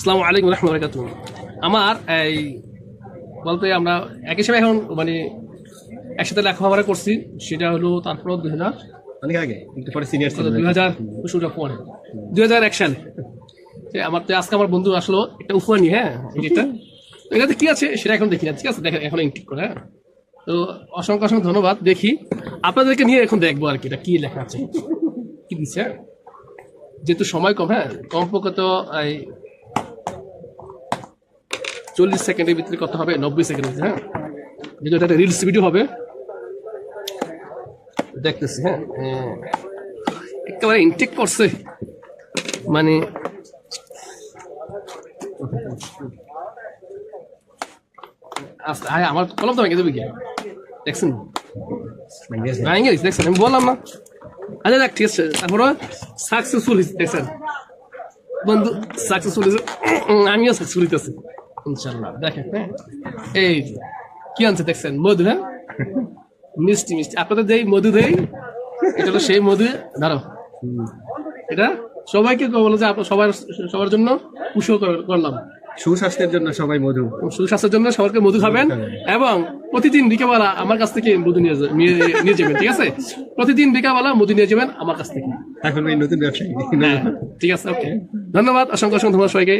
আসসালামু আলাইকুম রহমতুল্লাহ আমার এই বলতে আমরা একই সময় এখন মানে একসাথে লেখাপড়া করছি সেটা হলো তারপর দুই হাজার অনেক আগে একটু পরে সিনিয়র ছিল দুই হাজার শুরুটা পরে। দুই হাজার এক সালে। আমার তো আজকে আমার বন্ধু আসলো একটা উপহার নিয়ে হ্যাঁ এটা তো এটাতে কি আছে সেটা এখন দেখি না ঠিক আছে দেখেন এখন ঠিক করে হ্যাঁ। তো অসংখ্য অসংখ্য ধন্যবাদ দেখি। আপনাদেরকে নিয়ে এখন দেখব আর কি এটা কি লেখা আছে কি দিচ্ছে হ্যাঁ? যেহেতু সময় কম হ্যাঁ কমপক্ষে তো এই চল্লিশ সেকেন্ডের ভিতরে কত হবে নব্বই সেকেন্ডের ভিতরে, হ্যাঁ? যেহেতু এটা রিলস ভিডিও হবে। দেখতেছি হ্যাঁ। একেবারে ইনটেক করছে। মানে আমার কলম তো ভেঙে দেখছেন? দেখছেন? আমি বললাম না। আচ্ছা দেখ ঠিক আছে। তারপরে সাকসেসফুল দেখছেন? বন্ধু সাকসেসফুল আমিও সাকসেসফুল হইতেছি। ইনশাল্লাহ দেখেন হ্যাঁ? এই কি আনছে দেখছেন? মধু হ্যাঁ? মিষ্টি মিষ্টি। আপনাদের যেই মধু দেই এটা হলো সেই মধু। ধরো এটা সবাইকে বলো যে সবার সবার জন্য পুষো করলাম। সুস্বাস্থ্যের জন্য সবাই মধু। সুস্বাস্থ্যের জন্য সবাইকে মধু খাবেন এবং প্রতিদিন বিকাবেলা আমার কাছ থেকে মধু নিয়ে নিয়ে নিয়ে যাবেন ঠিক আছে? প্রতিদিন বিকাবেলা মধু নিয়ে যাবেন আমার কাছ থেকে। এখন এই নতুন ব্যবসায়ী। হ্যাঁ ঠিক আছে ওকে ধন্যবাদ অসংখ্য অসংখ্য ধন্যবাদ সবাইকে।